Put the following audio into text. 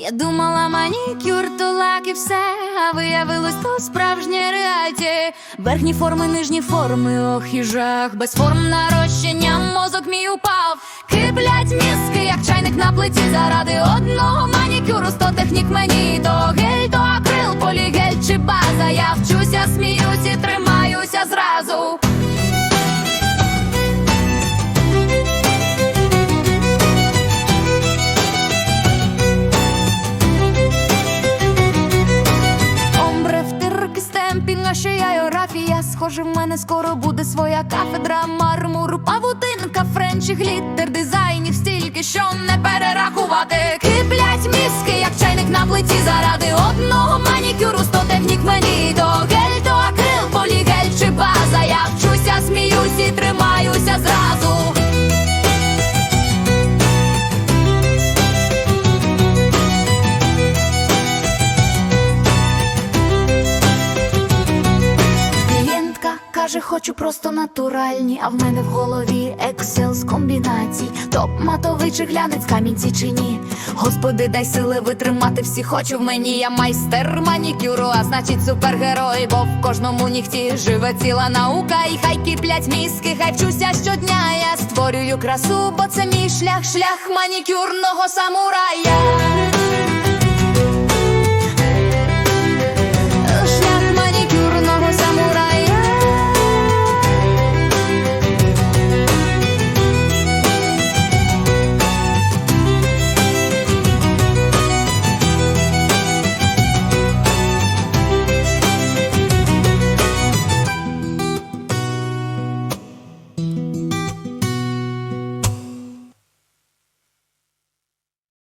Я думала, манікюр то лак і все, а виявилось то справжнє реальті. Верхні форми, нижні форми, ох і жах. Без форм нарощення мозок мій упав. Киплять мізки, як чайник на плиті. Заради одного манікюру сто технік мені. То гель, то акрил, полігель чи база. Я вчуся, сміюсь і тримаюся Схоже, в мене скоро буде своя кафедра мармуру, павутинка, френчі, гліттер, дизайнів стільки, що не перерахувати. Киплять мізки, як чайник на плиті заради одного манікюру, сто технік мені. То гель, то акрил, полігель чи база. Я вчуся, сміюся і тримаюся зразу. Каже, хочу просто натуральні, а в мене в голові Excel з комбінацій. Топ матовий чи глянець, камінці чи ні. Господи, дай сили витримати всі хочу в мені. Я майстер манікюру, а значить супергерой, бо в кожному нігті живе ціла наука. І хай киплять мізки, хай вчуся щодня. Я створюю красу, бо це мій шлях, шлях манікюрного самурая.